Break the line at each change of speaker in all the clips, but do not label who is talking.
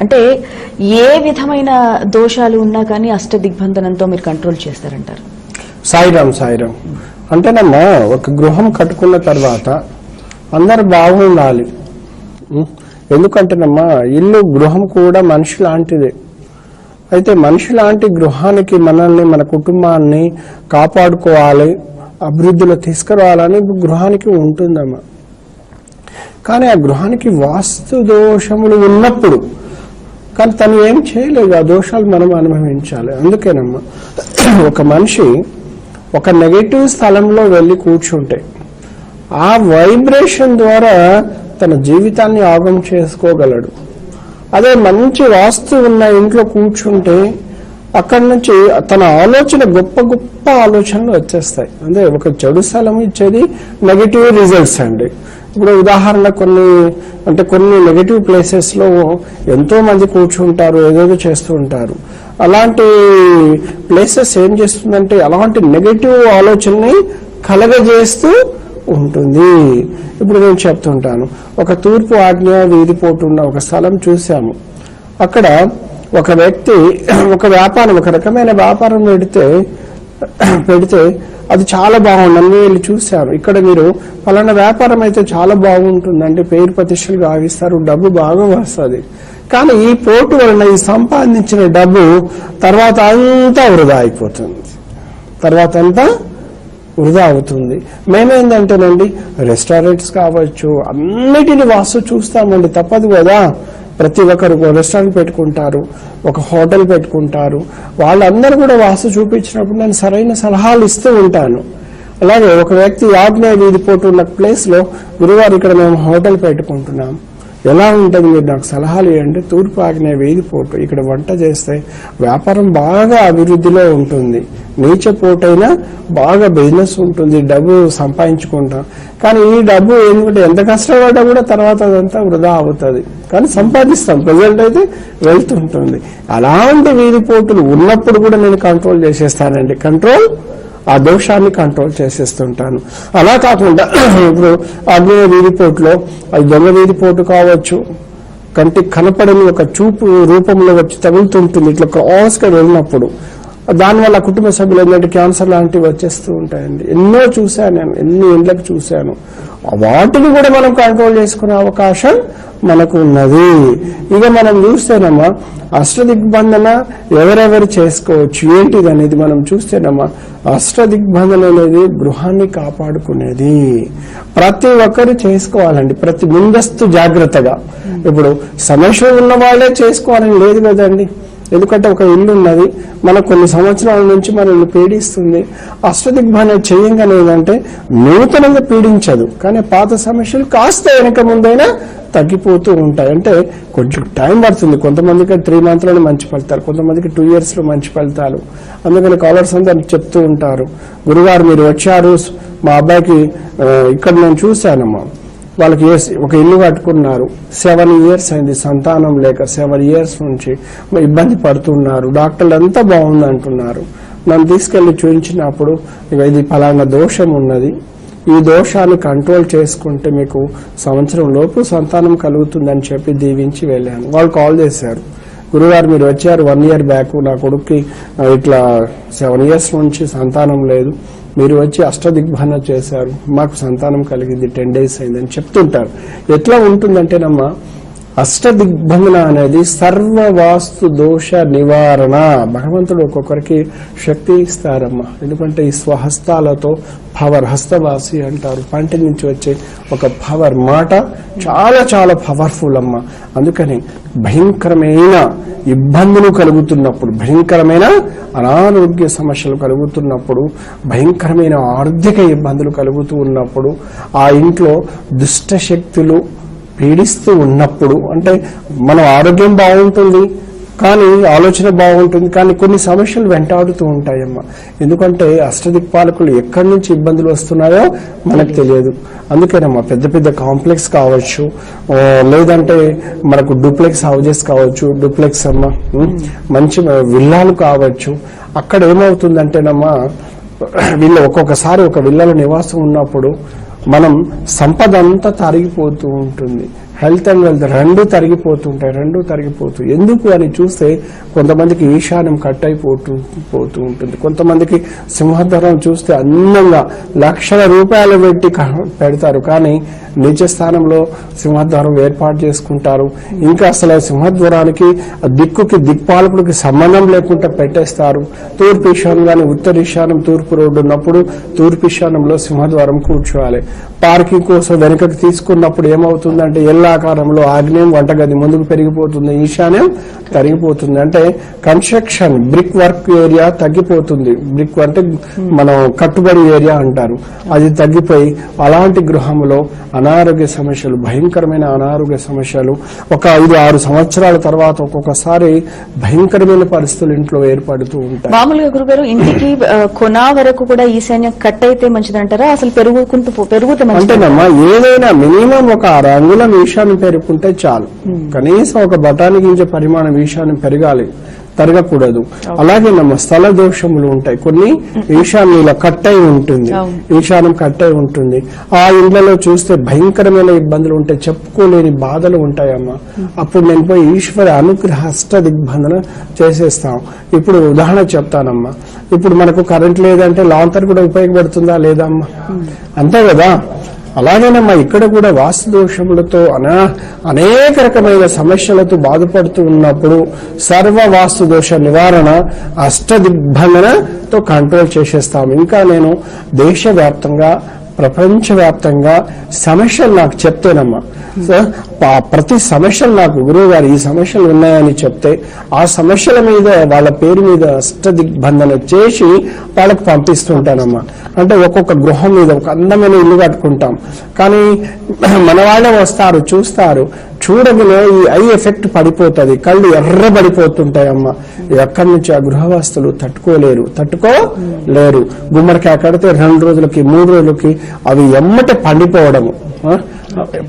అంటే ఏ విధమైన దోషాలు ఉన్నా కానీ అష్ట దిగ్బంధనంతో మీరు కంట్రోల్ చేస్తారంటారు?
సాయిరాం సాయిరాం. అంటేనమ్మా ఒక గృహం కట్టుకున్న తర్వాత అందరు బాగుండాలి. ఎందుకంటేనమ్మా ఇల్లు గృహం కూడా మనిషి లాంటిదే. అయితే మనిషి లాంటి గృహానికి మనల్ని మన కుటుంబాన్ని కాపాడుకోవాలి అభివృద్ధిలో తీసుకురావాలని గృహానికి ఉంటుందమ్మా. కానీ ఆ గృహానికి వాస్తు దోషములు ఉన్నప్పుడు కానీ తను ఏం చేయలేదు. ఆ దోషాలు మనం అనుభవించాలి. అందుకేనమ్మా ఒక మనిషి ఒక నెగటివ్ స్థలంలో వెళ్ళి కూర్చుంటే ఆ వైబ్రేషన్ ద్వారా తన జీవితాన్ని ఆగం చేసుకోగలడు. అదే మంచి వాస్తు ఉన్న ఇంట్లో కూర్చుంటే అక్కడి నుంచి తన ఆలోచన గొప్ప గొప్ప ఆలోచనలు వచ్చేస్తాయి. అంటే ఒక చెడు స్థలం ఇచ్చేది నెగటివ్ రిజల్ట్స్ అండి. ఇప్పుడు ఉదాహరణ కొన్ని అంటే కొన్ని నెగటివ్ ప్లేసెస్లో ఎంతో మంది కూర్చుంటారు ఏదేదో చేస్తూ ఉంటారు. అలాంటి ప్లేసెస్ ఏం చేస్తుందంటే అలాంటి నెగటివ్ ఆలోచనని కలగజేస్తూ ఉంటుంది. ఇప్పుడు నేను చెప్తుంటాను. ఒక తూర్పు ఆజ్ఞ వీధి పోటున్న ఒక స్థలం చూశాము. అక్కడ ఒక వ్యక్తి ఒక వ్యాపారం ఒక రకమైన వ్యాపారం పెడితే పెడితే అది చాలా బాగుంది. అన్ని వెళ్ళి చూశారు. ఇక్కడ మీరు ఫలానా వ్యాపారం అయితే చాలా బాగుంటుంది అంటే పేరు ప్రతిష్టలు గావిస్తారు డబ్బు బాగా వస్తుంది. కానీ ఈ పోటు వలన ఈ సంపాదించిన డబ్బు తర్వాత అంతా వృధా అయిపోతుంది. తర్వాత అంతా వృధా అవుతుంది. మేమేందంటేనండి రెస్టారెంట్స్ కావచ్చు అన్నిటిని వాస్తు చూస్తామండి. తప్పదు కదా. ప్రతి ఒక్కరు రెస్టారెంట్ పెట్టుకుంటారు ఒక హోటల్ పెట్టుకుంటారు. వాళ్ళందరూ కూడా వాస్తు చూపించినప్పుడు నేను సరైన సలహాలు ఇస్తూ ఉంటాను. అలాగే ఒక వ్యక్తి ఆగ్నేయ వీధి పోటు ఉన్న గురువారు ఇక్కడ మేము హోటల్ పెట్టుకుంటున్నాం. ఎలా ఉంటుంది మీరు నాకు సలహాలు ఇవ్వండి? తూర్పు ఆగ్నేయ వేది పోటు ఇక్కడ వంట చేస్తే వ్యాపారం బాగా అభివృద్ధిలో ఉంటుంది. నీచ పోటైనా బాగా బిజినెస్ ఉంటుంది. డబ్బు సంపాదించుకుంటాం. కానీ ఈ డబ్బు ఎందుకంటే ఎంత కష్టపడ్డా కూడా తర్వాత అదంతా వృధా అవుతుంది. కానీ సంపాదిస్తాం. ప్రజెంట్ అయితే వెళ్తుంటుంది అలాంటి వీధి పోటులు ఉన్నప్పుడు కూడా నేను కంట్రోల్ చేసేస్తానండి. కంట్రోల్ ఆ దోషాన్ని కంట్రోల్ చేసేస్తుంటాను. అలా కాకుండా ఇప్పుడు అగ్ని వీధిపోటులో అది దొంగ వీధిపోటు కావచ్చు కంటికి కనపడని ఒక చూపు రూపంలో వచ్చి తగులుతుంటుంది ఇట్లా క్రాస్గా వెళ్ళినప్పుడు. దానివల్ల కుటుంబ సభ్యులు ఏంటంటే క్యాన్సర్ లాంటివి వచ్చేస్తూ ఉంటాయండి. ఎన్నో చూశాను నేను ఎన్ని ఇండ్లకు చూశాను. వాటిని కూడా మనం కంట్రోల్ చేసుకునే అవకాశం మనకు ఉన్నది ఇక మనం చూస్తేనమ్మా అష్టదిగ్బంధన ఎవరెవరు చేసుకోవచ్చు ఏంటిది అనేది మనం చూస్తేనమ్మా అష్టదిగ్బంధన అనేది గృహాన్ని కాపాడుకునేది. ప్రతి ఒక్కరు చేసుకోవాలండి ప్రతి ముందస్తు జాగ్రత్తగా. ఇప్పుడు సమస్య ఉన్న వాళ్ళే చేసుకోవాలని లేదు కదండి. ఎందుకంటే ఒక ఇల్లు ఉన్నది. మనకు కొన్ని సంవత్సరాల నుంచి మనల్ని పీడిస్తుంది. అష్టదిగ్భాన చేయంగానే ఏంటంటే నూతనంగా పీడించదు. కానీ పాత సమస్యలు కాస్త వెనక ముందైనా తగ్గిపోతూ ఉంటాయి. అంటే కొంచెం టైం పడుతుంది. కొంతమందికి త్రీ మంత్స్లోనే మంచి ఫలితాలు కొంతమందికి టూ ఇయర్స్లో మంచి ఫలితాలు. అందుకని కాలర్స్ అందరు చెప్తూ ఉంటారు. గురుగారు మీరు వచ్చారు. మా అబ్బాయికి ఇక్కడ నేను చూశానమ్మా. వాళ్ళకి ఏ- ఒక ఇల్లు కట్టుకున్నారు. సెవెన్ ఇయర్స్ అయింది సంతానం లేక. సెవెన్ ఇయర్స్ నుంచి ఇబ్బంది పడుతున్నారు. డాక్టర్లు అంతా బాగుంది అంటున్నారు నన్ను తీసుకెళ్ళి చూపించినప్పుడు ఇక ఇది ఫలానా దోషం ఉన్నది. ఈ దోషాన్ని కంట్రోల్ చేసుకుంటే మీకు సంవత్సరం లోపు సంతానం కలుగుతుందని చెప్పి దీవించి వెళ్ళాను. వాళ్ళు కాల్ చేశారు. గురువారు మీరు వచ్చారు వన్ ఇయర్ బ్యాక్ నా కొడుక్కి ఇట్లా సెవెన్ ఇయర్స్ నుంచి సంతానం లేదు. మీరు వచ్చి అష్టదిగ్భాన చేశారు మాకు సంతానం కలిగింది టెన్ డేస్ అయిందని చెప్తుంటారు. ఎట్లా ఉంటుందంటేనమ్మా అష్టదిగ్భంగన అనేది సర్వ వాస్తు దోష నివారణ. భగవంతుడు ఒక్కొక్కరికి శక్తి ఇస్తారమ్మా. ఎందుకంటే ఈ స్వహస్తాలతో పవర్ హస్తవాసి అంటారు. పంటి నుంచి వచ్చే ఒక పవర్ మాట చాలా చాలా పవర్ఫుల్ అమ్మా. అందుకని భయంకరమైన ఇబ్బందులు కలుగుతున్నప్పుడు భయంకరమైన అనారోగ్య సమస్యలు కలుగుతున్నప్పుడు భయంకరమైన ఆర్థిక ఇబ్బందులు కలుగుతూ ఉన్నప్పుడు ఆ ఇంట్లో దుష్ట శక్తులు పీడిస్తూ ఉన్నప్పుడు అంటే మన ఆరోగ్యం బాగుంటుంది కానీ ఆలోచన బాగుంటుంది కానీ కొన్ని సమస్యలు వెంటాడుతూ ఉంటాయమ్మా. ఎందుకంటే అష్టదిక్పాలకులు ఎక్కడి నుంచి ఇబ్బందులు వస్తున్నాయో మనకు తెలియదు. అందుకేనమ్మా పెద్ద పెద్ద కాంప్లెక్స్ కావచ్చు లేదంటే మనకు డూప్లెక్స్ హౌజెస్ కావచ్చు డూప్లెక్స్ అమ్మా మంచి విల్లాలు కావచ్చు. అక్కడ ఏమవుతుందంటేనమ్మా వీళ్ళు ఒక్కొక్కసారి ఒక విల్లలో నివాసం ఉన్నప్పుడు మనం సంపద అంతా తరిగిపోతూ ఉంటుంది. హెల్త్ అండ్ వెల్త్ రెండు తరిగిపోతుంటాయి రెండు తరిగిపోతూ. ఎందుకు అని చూస్తే కొంతమందికి ఈశాన్యం కట్ అయిపోతూ పోతూ ఉంటుంది. కొంతమందికి సింహధరం చూస్తే అందంగా లక్షల రూపాయలు పెట్టి పెడతారు. కానీ నిజ స్థానంలో సింహద్వారం ఏర్పాటు చేసుకుంటారు. ఇంకా అసలు సింహద్వారానికి దిక్కుకి దిక్పాలకుడికి సంబంధం లేకుండా పెట్టేస్తారు. తూర్పు ఈశాన్యం కానీ ఉత్తర ఈశాన్యం తూర్పు రోడ్డు ఉన్నప్పుడు తూర్పు ఈశాన్యంలో సింహద్వారం కూర్చోవాలి. పార్కింగ్ కోసం వెనుకకు తీసుకున్నప్పుడు ఏమవుతుందంటే ఎల్లాకారంలో ఆగ్నేయం వంటగది ముందుకు పెరిగిపోతుంది. ఈశాన్యం తరిగిపోతుంది. అంటే కన్స్ట్రక్షన్ బ్రిక్ వర్క్ ఏరియా తగ్గిపోతుంది. బ్రిక్ అంటే మనం కట్టుబడి ఏరియా అంటారు. అది తగ్గిపోయి అలాంటి గృహంలో అనారోగ్య సమస్యలు భయంకరమైన అనారోగ్య సమస్యలు ఒక ఐదు ఆరు సంవత్సరాల తర్వాత ఒక్కొక్కసారి భయంకరమైన పరిస్థితులు ఇంట్లో ఏర్పడుతూ ఉంటాయి.
మామూలుగా గురుగారు ఇంటికి కొన వరకు కూడా ఈశాన్యం కట్ అయితే మంచిదంటారా? అసలు పెరుగుకుంటూ పెరుగుతే
అంటేనమ్మా ఏదైనా మినిమం ఒక ఆరు అంగుళం ఈశాన్యం పెరుగుకుంటే చాలు. కనీసం ఒక బఠానీ గింజ పరిమాణం ఈశాన్యం పెరగాలి. తరగకూడదు. అలాగేనమ్మా స్థల దోషములు ఉంటాయి. కొన్ని ఈశాన్యంలో కట్ అయి ఉంటుంది. ఈశాన్యం కట్ అయి ఉంటుంది. ఆ ఇండ్లలో చూస్తే భయంకరమైన ఇబ్బందులు ఉంటాయి. చెప్పుకోలేని బాధలు ఉంటాయమ్మా. అప్పుడు నేను పోయి ఈశ్వర అనుగ్రహ అష్ట దిగ్బంధన చేసేస్తాం. ఇప్పుడు ఉదాహరణ చెప్తానమ్మా. ఇప్పుడు మనకు కరెంట్ లేదంటే లాంతర్ కూడా ఉపయోగపడుతుందా? లేదా అమ్మా అంతే కదా. అలాగేనమ్మా ఇక్కడ కూడా వాస్తు దోషములతో అనా అనేక రకమైన సమస్యలతో బాధపడుతూ ఉన్నప్పుడు సర్వ వాస్తు దోష నివారణ అష్టదిగ్బంధనతో కంట్రోల్ చేసేస్తాం ఇంకా నేను దేశవ్యాప్తంగా ప్రపంచవ్యాప్తంగా సమస్యలు నాకు చెప్తేనమ్మా. సో ప్రతి సమస్యలు నాకు గురువు గారు ఈ సమస్యలు ఉన్నాయని చెప్తే ఆ సమస్యల మీద వాళ్ళ పేరు మీద అష్ట దిగ్బంధన చేసి వాళ్ళకి పంపిస్తుంటానమ్మా. అంటే ఒక్కొక్క గృహం మీద ఒక అందమైన ఇల్లు కట్టుకుంటాం. కానీ మన వాళ్ళే వస్తారు చూస్తారు. చూడగానే ఈ ఐ ఎఫెక్ట్ పడిపోతుంది. కళ్ళు ఎర్రబడిపోతుంటాయమ్మా ఎక్కడి నుంచి ఆ గృహవాస్తులు తట్టుకోలేరు. తట్టుకోలేరు. గుమ్మడికాయ కడితే రెండు రోజులకి మూడు రోజులకి అవి ఎమ్మట పండిపోవడము.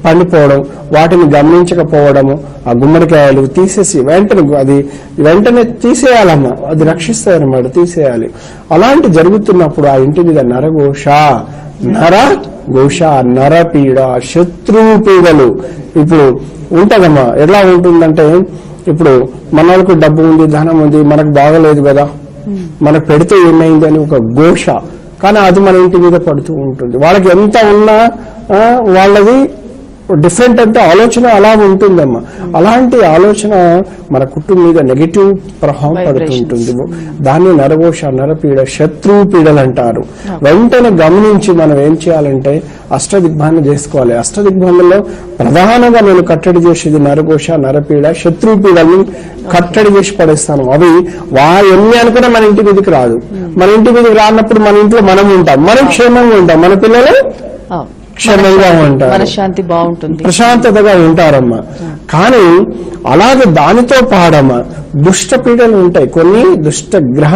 పండిపోవడం. వాటిని గమనించకపోవడము. ఆ గుమ్మడికాయలు తీసేసి వెంటనే అది వెంటనే తీసేయాలమ్మా. అది రక్షిస్తాయన్నమాట తీసేయాలి. అలాంటి జరుగుతున్నప్పుడు ఆ ఇంటి మీద నరఘోష నర ఘోష నరపీడ శత్రువు పీడలు. ఇప్పుడు ఉంటదమ్మా. ఎలా ఉంటుందంటే ఇప్పుడు మన వాళ్ళకు డబ్బు ఉంది ధనం ఉంది మనకు బాగలేదు కదా. మనకు పెడితే ఏమైంది అని ఒక ఘోష. కానీ అది మన ఇంటి మీద పడుతూ ఉంటుంది. వాళ్ళకి ఎంత ఉన్నా వాళ్ళది డిఫరెంట్ అంటే ఆలోచన అలా ఉంటుందమ్మా. అలాంటి ఆలోచన మన కుటుంబం మీద నెగిటివ్ ప్రభావం పడుతుంటుంది. దాన్ని నరఘోష నరపీడ శత్రువు పీడలు అంటారు. వెంటనే గమనించి మనం ఏం చేయాలంటే అష్టదిగ్భాన్ని చేసుకోవాలి. అష్టదిగ్భానంలో ప్రధానంగా నేను కట్టడి చేసేది నరఘోష నరపీడ శత్రువు పీడల్ని కట్టడి చేసి పడేస్తాను. అవి వా ఎన్ని అనుకున్నా మన ఇంటి మీదకి రాదు. మన ఇంటి మీదకి రానప్పుడు మన ఇంట్లో మనం ఉంటాం. మనం క్షేమంగా ఉంటాం. మన పిల్లలు క్షేమంగా ఉంటారు.
మనశ్శాంతి బాగుంటుంది.
ప్రశాంతతగా ఉంటారమ్మా. కానీ అలాగే దానితో పాడమ్మా దుష్ట పీడలు ఉంటాయి. కొన్ని దుష్ట గ్రహ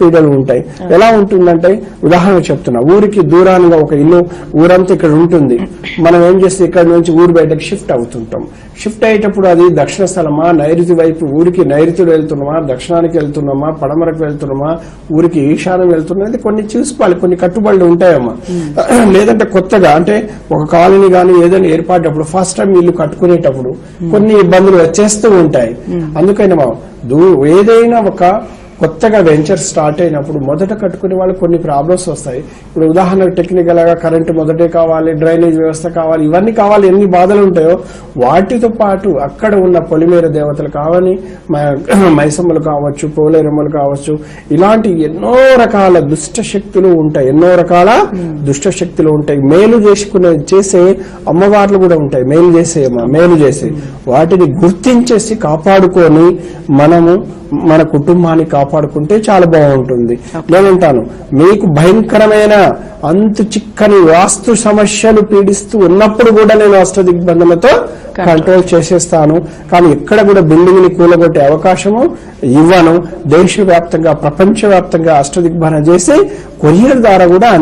పీడలు ఉంటాయి. ఎలా ఉంటుందంటే ఉదాహరణ చెప్తున్నా ఊరికి దూరానికి ఒక ఇల్లు ఊరంతా ఇక్కడ ఉంటుంది. మనం ఏం చేస్తే ఇక్కడ నుంచి ఊరు బయటకు షిఫ్ట్ అవుతుంటాం. షిఫ్ట్ అయ్యేటప్పుడు అది దక్షిణ స్థలమా నైరుతి వైపు ఊరికి నైరుతిలో వెళ్తున్నామా దక్షిణానికి వెళ్తున్నామా పడమరకు వెళ్తున్నామా ఊరికి ఈశాన్యం వెళ్తున్నామా ఇది కొన్ని చూసుకోవాలి కొన్ని కట్టుబడులు ఉంటాయమ్మా. లేదంటే కొత్తగా అంటే ఒక కాలనీ కానీ ఏదైనా ఏర్పాటప్పుడు ఫస్ట్ టైం ఇల్లు కట్టుకునేటప్పుడు కొన్ని ఇబ్బందులు వచ్చేస్తూ ఉంటాయి. అందుకని మా దూ ఏదైనా ఒక కొత్తగా వెంచర్ స్టార్ట్ అయినప్పుడు మొదట కట్టుకునే వాళ్ళు కొన్ని ప్రాబ్లమ్స్ వస్తాయి. ఇప్పుడు ఉదాహరణకు టెక్నికల్గా కరెంటు మొదటే కావాలి డ్రైనేజ్ వ్యవస్థ కావాలి ఇవన్నీ కావాలి ఎన్ని బాధలు ఉంటాయో వాటితో పాటు అక్కడ ఉన్న పొలిమేర దేవతలు కావని మ- మైసమ్మలు కావచ్చు పోలేరమ్మలు కావచ్చు ఇలాంటి ఎన్నో రకాల దుష్ట శక్తులు ఉంటాయి. ఎన్నో రకాల దుష్ట శక్తులు ఉంటాయి. మేలు చేసుకునే చేసే అమ్మవార్లు కూడా ఉంటాయి. మేలు చేసే మేలు చేసే. వాటిని గుర్తించేసి కాపాడుకొని మనము మన కుటుంబాన్ని కాపాడుకుంటే చాలా బాగుంటుంది. నేనంటాను మీకు భయంకరమైన అంతు చిక్కని వాస్తు సమస్యలు పీడిస్తూ ఉన్నప్పుడు కూడా నేను అష్టదిగ్బంధనతో కంట్రోల్ చేసేస్తాను. కానీ ఎక్కడ కూడా బిల్డింగ్ని కూలగొట్టే అవకాశము ఇవ్వను. దేశవ్యాప్తంగా ప్రపంచవ్యాప్తంగా అష్టదిగ్బంధన చేసి కొరియర్ ద్వారా కూడా